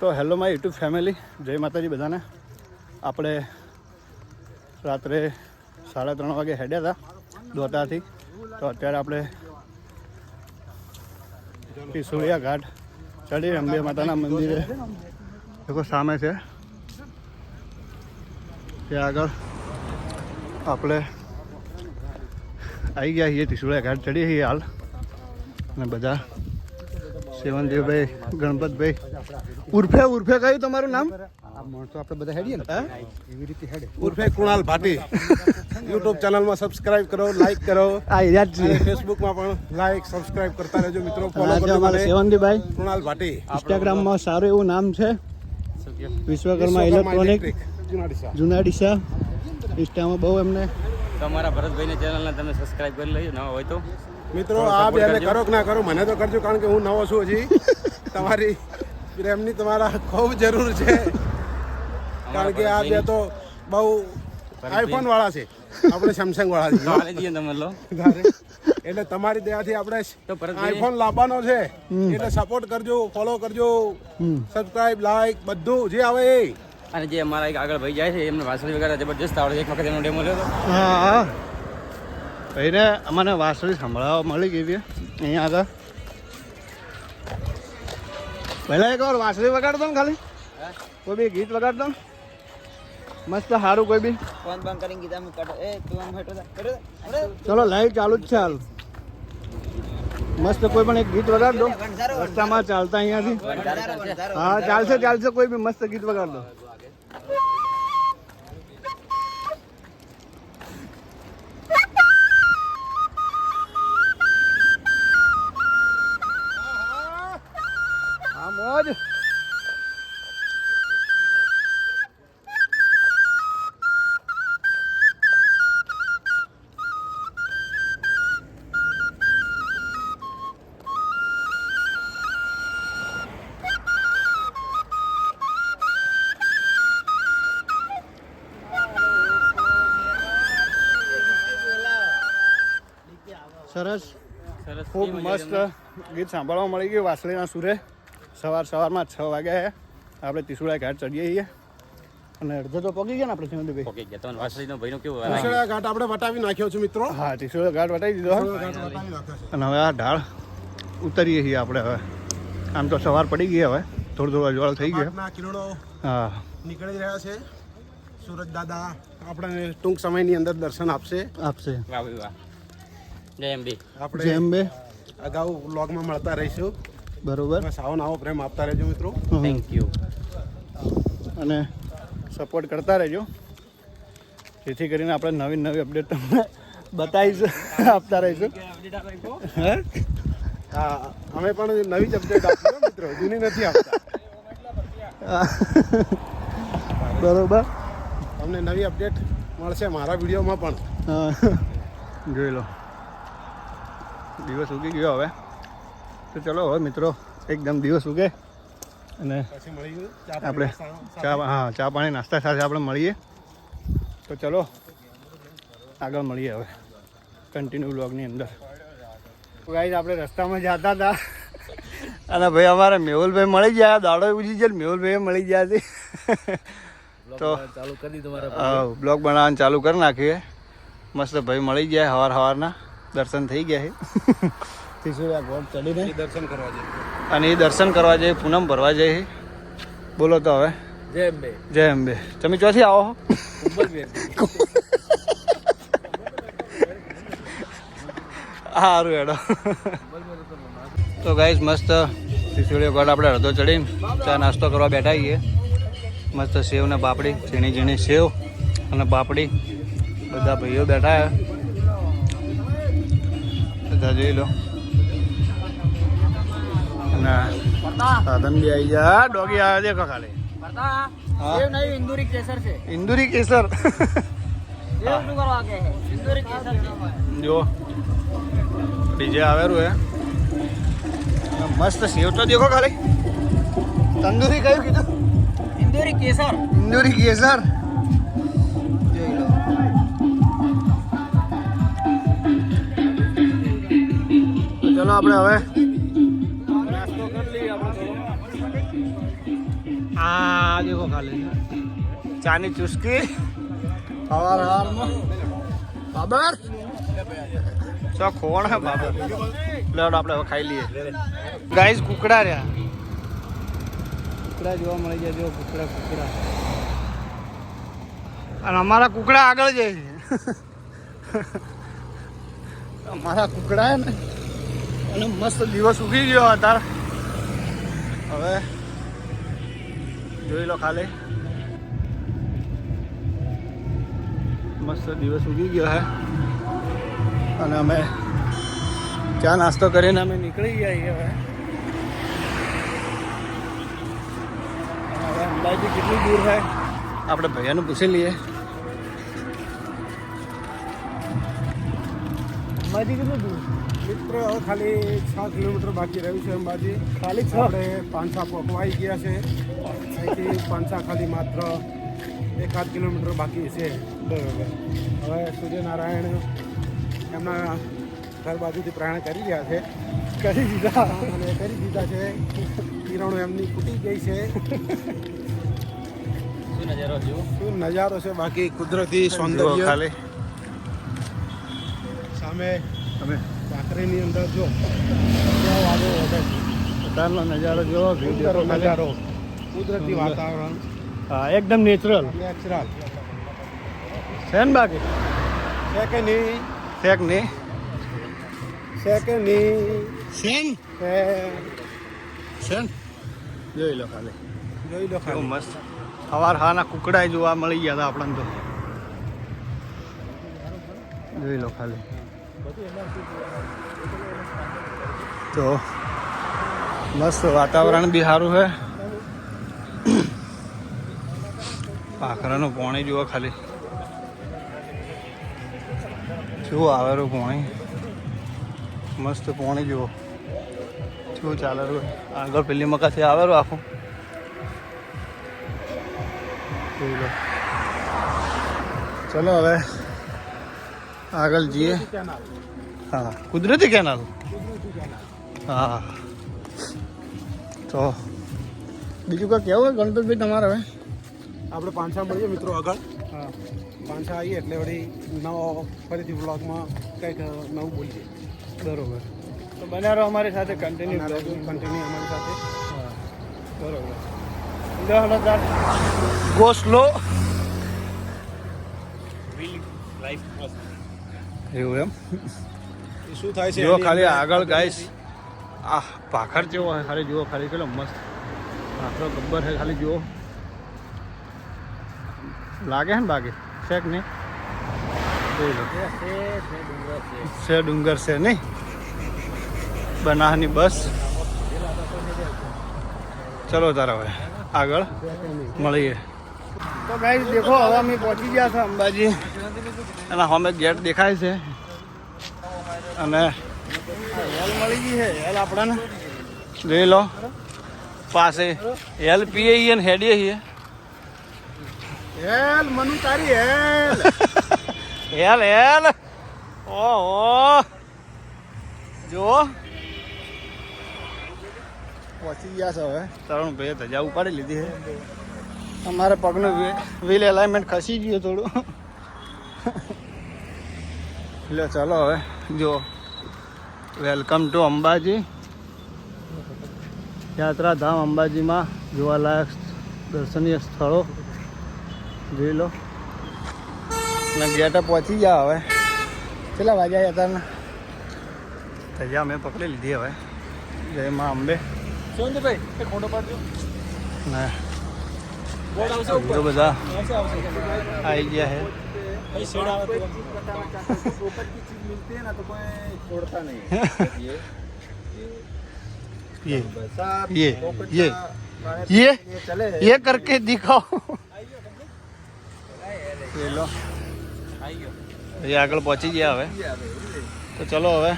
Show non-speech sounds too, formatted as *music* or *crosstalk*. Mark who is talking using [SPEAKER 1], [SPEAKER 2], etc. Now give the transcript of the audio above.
[SPEAKER 1] તો hello my YouTube family, જય માતાજી બધાને. આપણે રાત્રે સાડા ત્રણ વાગે હેડ્યા હતા દોતાથી. તો અત્યારે આપણે પિસુડિયા ઘાટ ચડી અંબે માતાના મંદિરે. લોકો સામે છે. ત્યાં આગળ આપણે આવી ગયા છીએ ત્રિશુળિયા ઘાટ ચડીએ છીએ હાલ. અને બધા સેવનદેવભાઈ ગણપતભાઈ ઉર્ફે ઉર્ફે કયું તમારું નામ?
[SPEAKER 2] માણસો આપણે બધા હેડીએ ને. એવી રીતે હેડે.
[SPEAKER 3] ઉર્ફે કુણાલ ભાટી. યુટ્યુબ ચેનલમાં સબસ્ક્રાઇબ કરો લાઈક કરો.
[SPEAKER 1] આ યાદ છે.
[SPEAKER 3] અને ફેસબુકમાં પણ લાઈક સબસ્ક્રાઇબ કરતા રહેજો મિત્રો. ફોલો કરજો
[SPEAKER 1] અમારે
[SPEAKER 3] મને.
[SPEAKER 1] સેવનદીભાઈ
[SPEAKER 3] કુણાલ ભાટી.
[SPEAKER 1] ઇન્સ્ટાગ્રામમાં સારું એવું નામ છે. વિશ્વકર્મા ઇલેક્ટ્રોનિક
[SPEAKER 3] જુનાડીસા.
[SPEAKER 1] જુના ડીસા ઇન્સ્ટામાં બહુ એમને
[SPEAKER 4] તમારા ભરતભાઈની ચેનલને તમે સબસ્ક્રાઇબ કરી લેજો નવા હોય તો.
[SPEAKER 3] મિત્રો આ બે કરો કે ના કરો મને તો કરજો કારણ કે હું નવો છું હજી. *laughs* તમારી પ્રેમની તમારા ખૂબ જરૂર છે. કારણ કે આ બે તો બહુ આઈફોન વાળા છે. આપણે સેમસંગ વાળા છીએ.
[SPEAKER 4] તમે લો.
[SPEAKER 3] એટલે તમારી દયાથી આપણે આઈફોન લાવવાનો છે. એટલે સપોર્ટ કરજો ફોલો કરજો સબસ્ક્રાઇબ લાઈક બધું જે આવે એ.
[SPEAKER 4] અને જે અમારા એક આગળ ભાઈ જાય છે એમને વાસળી વગેરે જબરજસ્ત આવડે એક વખત એનો ડેમો લેતો.
[SPEAKER 1] હા ભાઈને અમને વાસળી સંભળાવવા મળી ગઈ હતી અહીંયા આગળ. પહેલા એક વાર વાસળી વગાડતો ને ખાલી. કોઈ બી ગીત વગાડતો મસ્ત સારું કોઈ બી.
[SPEAKER 2] ફોન બંધ કરીને ગીતા હું કાઢો. એ તું આમ હેઠો.
[SPEAKER 1] ચલો લાઈવ ચાલુ જ છે હાલ. મસ્ત કોઈ પણ એક ગીત વગાડ દો રસ્તામાં ચાલતા અહીંયાથી. હા ચાલશે ચાલશે કોઈ બી મસ્ત ગીત વગાડ સરસ.
[SPEAKER 4] સરસ
[SPEAKER 1] ખૂબ મસ્ત ગીત સાંભળવા મળી ગયું વાસળીના સુરે. સવાર સવારમાં છ વાગે આપણે ત્રિશુળા ઘાટ ચડીએ છીએ. અને અડધો તો પગી ગયા ને આપણે ભાઈ
[SPEAKER 4] પગી ગયા. તમને વાસળીનો ભાઈનો કેવું
[SPEAKER 3] ત્રિશુળા ઘાટ આપણે વટાવી નાખ્યો છે મિત્રો.
[SPEAKER 1] હા ત્રિશુળા ઘાટ વટાવી દીધો. અને હવે આ ઢાળ ઉતરીએ છીએ આપણે હવે. આમ તો સવાર પડી ગઈ હવે. થોડું થોડું અજવાળ થઈ ગયો.
[SPEAKER 3] કિરણો
[SPEAKER 1] હા.
[SPEAKER 3] નીકળી રહ્યા છે. સુરજ દાદા આપણને ટૂંક સમયની અંદર દર્શન આપશે.
[SPEAKER 1] આપશે.
[SPEAKER 4] વાહ વાહ. જય એમડી
[SPEAKER 3] આપણે
[SPEAKER 1] જેમ બે.
[SPEAKER 3] અગાઉ વ્લોગમાં મળતા રહીશું.
[SPEAKER 1] બરોબર.
[SPEAKER 3] બસ આવો આવો પ્રેમ આપતા રહેજો મિત્રો.
[SPEAKER 4] થેન્ક યુ
[SPEAKER 1] અને સપોર્ટ કરતા રહેજો. જેથી કરીને આપણે નવી નવી અપડેટ તમને બતાવીશું આપતા રહીશું. હે?
[SPEAKER 3] હા અમે પણ નવી જ અપડેટ આપીએ હો મિત્રો. જૂની નથી આપતા. *laughs*
[SPEAKER 1] બરોબર.
[SPEAKER 3] તમને નવી અપડેટ મળશે મારા વિડીયોમાં પણ.
[SPEAKER 1] હા. *laughs* જોઈ લો. દિવસ ઉગી ગયો હવે. તો ચલો હવે મિત્રો એકદમ દિવસ ઉગે અને આપણે ચા હા ચા પાણી નાસ્તા સાથે આપણે મળીએ. તો ચલો આગળ મળીએ હવે કન્ટિન્યુ બ્લોગની અંદર. ગાઈઝ આપણે રસ્તામાં જતા હતા. અને ભાઈ અમારે મેહુલભાઈ મળી ગયા દાડો ઉજી છે મેહુલભાઈ મળી ગયા છે. તો
[SPEAKER 2] ચાલુ કરી દીધું
[SPEAKER 1] બ્લોગ બનાવવાનું ચાલુ કરી નાખીએ. મસ્ત ભાઈ મળી ગયા સવાર હવારના. દર્શન થઈ ગયા છે. ત્રિશુળિયા ઘોડ ચડીને
[SPEAKER 3] દર્શન કરવા જઈએ.
[SPEAKER 1] અને એ દર્શન કરવા જઈએ પૂનમ ભરવા જઈએ છે. બોલો તો હવે.
[SPEAKER 2] જય અંબે.
[SPEAKER 1] જય અંબે. તમે ચોથી આવો સારું *laughs* એડો તો ગાઈશ મસ્ત ત્રિશુળીયો ગઢ આપણે અડધો ચડીને ચા નાસ્તો કરવા બેઠા છીએ. મસ્ત સેવ ને બાપડી ઝીણી ઝીણી સેવ અને બાપડી બધા ભાઈઓ બેઠા બધા જોઈ લો. ના સાધન બી આવી જા ડોગી આવે દેખો ખાલી
[SPEAKER 2] કેસર છે.
[SPEAKER 1] કેસર?
[SPEAKER 2] ઇન્દુરી કેસર છે.
[SPEAKER 1] જો ડીજે આવેલું હે. મસ્ત સેવ તો દેખો ખાલી. તંદુરી કયું કીધું?
[SPEAKER 2] ઇન્દુરી કેસર.
[SPEAKER 1] ઇન્દુરી કેસર? ચલો આપણે હવે. આ દેખો ખાલી. ચાની ચુસ્કી. હવાર હવારમાં બાબર. ચો કોણ હે બાબર. લેવડ આપણે હવે ખાઈ લઈએ. ગાઈસ, કુકડા રહ્યા. કુકડા જોવા મળી જાય જો કુકડા કુકડા. અને અમારા કુકડા આગળ જાય અમારા કુકડા ને. અને મસ્ત દિવસ ઉગી ગયો અત્યારે હવે જોઈ લો ખાલી. મસ્ત દિવસ ઉગી ગયો હે. અને અમે ચા નાસ્તો કરીને અમે નીકળી ગયા હવે. હવે અંબાજી કેટલી દૂર છે આપણે ભૈયાને પૂછી લઈએ. અંબાજી કેટલું દૂર?
[SPEAKER 3] મિત્રો હવે ખાલી છ કિલોમીટર બાકી રહ્યું છે અંબાજી.
[SPEAKER 1] ખાલી છ?
[SPEAKER 3] આપણે પાંચસા પકવાઈ ગયા છે. અહીંથી પાંચસા ખાલી માત્ર એકાદ કિલોમીટર બાકી છે.
[SPEAKER 1] બરાબર.
[SPEAKER 3] હવે સૂર્યનારાયણ એમના ઘર બાજુથી પ્રયાણ કરી રહ્યા છે.
[SPEAKER 1] કરી દીધા.
[SPEAKER 3] અને કરી દીધા છે. કિરણો એમની ફૂટી ગઈ છે.
[SPEAKER 4] શું નજારો જુઓ
[SPEAKER 3] શું નજારો છે? બાકી કુદરતી સૌંદર્ય.
[SPEAKER 1] ખાલી.
[SPEAKER 3] સામે
[SPEAKER 1] તમે
[SPEAKER 3] સાકરીની અંદર જો
[SPEAKER 1] અત્યારનો નજારો જોવો
[SPEAKER 3] સુંદર નજારો. કુદરતી વાતાવરણ.
[SPEAKER 1] હા એકદમ નેચરલ
[SPEAKER 3] નેચરલ
[SPEAKER 1] છે ને બાકી?
[SPEAKER 3] છે કે નહીં?
[SPEAKER 1] છે કે નહીં?
[SPEAKER 3] છે કે નહીં?
[SPEAKER 1] છે
[SPEAKER 3] છે.
[SPEAKER 1] જોઈ લો ખાલી.
[SPEAKER 3] જોઈ લો ખાલી.
[SPEAKER 1] મસ્ત. સવાર હાના કુકડા જોવા મળી ગયા હતા આપણને તો. જોઈ લો ખાલી. તો મસ્ત વાતાવરણ બી સારું છે. પાખરાનું પાણી જુઓ ખાલી. શું આવેલું પાણી? મસ્ત પાણી જુઓ. શું ચાલે આગળ પેલી મકાથી આવેલું આખું? ચલો હવે આગળ જઈએ. હા કુદરતી કેનાલ. હા. તો બીજું કંઈ કેવું હોય ગણપતભાઈ તમારે હવે?
[SPEAKER 3] આપણે પાંચસા મળીએ મિત્રો આગળ.
[SPEAKER 1] હા.
[SPEAKER 3] પાંચસા આવીએ એટલે વળી નવો ફરીથી બ્લોગમાં કંઈક નવું બોલીએ.
[SPEAKER 1] બરોબર. તો બન્યા રહો અમારી સાથે કન્ટિન્યુ
[SPEAKER 3] કન્ટિન્યુ અમારી સાથે.
[SPEAKER 1] બરોબર. ગો સ્લો એવું એમ?
[SPEAKER 3] શું થાય છે
[SPEAKER 1] જુઓ ખાલી આગળ ગાઈસ આ ભાખર જેવો હોય ખાલી જુઓ ખાલી કેટલો મસ્ત ભાખરો ગબ્બર છે ખાલી જુઓ. લાગે છે ને બાકી? છે કે નહીં? છે ડુંગર છે. નહીં? બનાહની બસ. ચલો તારા હવે આગળ મળીએ. તો ગાઈસ દેખો હવે અમે પહોંચી ગયા છે અંબાજી. અને અમે ગેટ દેખાય છે. અને હેલ મળી ગઈ છે હેલ આપણને. જોઈ લો પાસે હેલ પીએ છીએ ને હેડીએ છીએ.
[SPEAKER 3] હેલ મનુ તારી હેલ. *laughs*
[SPEAKER 1] હેલ હેલ. ઓહો. જો પહોંચી ગયા છે હવે. તરુણ ભાઈ ધજા ઉપાડી લીધી છે. અમારે પગનું વ્હીલ એલાઇનમેન્ટ ખસી ગયું થોડું. એટલે ચાલો હવે જો. Welcome to Ambaji. યાત્રાધામ અંબાજીમાં જોવાલાયક દર્શનીય સ્થળો. જોઈ લો. અને ગેટે પહોંચી ગયા હવે. કેટલા વાગ્યા હતા તૈયાર મેં પકડી લીધી હવે. જય માં અંબે.
[SPEAKER 4] ભાઈ ખોટો પાડજો
[SPEAKER 1] ને.
[SPEAKER 4] બોર્ડ આવશે
[SPEAKER 1] હીરો બધા
[SPEAKER 4] આવશે આવશે
[SPEAKER 1] આવી ગયા છે
[SPEAKER 4] કઈ શેડ આવે તો
[SPEAKER 3] ऊपर की चीज मिलती है ना तो कोई छोड़ता नहीं
[SPEAKER 1] ये ये ये ये
[SPEAKER 3] चले
[SPEAKER 1] ये करके दिखाओ ये લો એ આગળ પહોંચી ગયા હવે તો ચલો હવે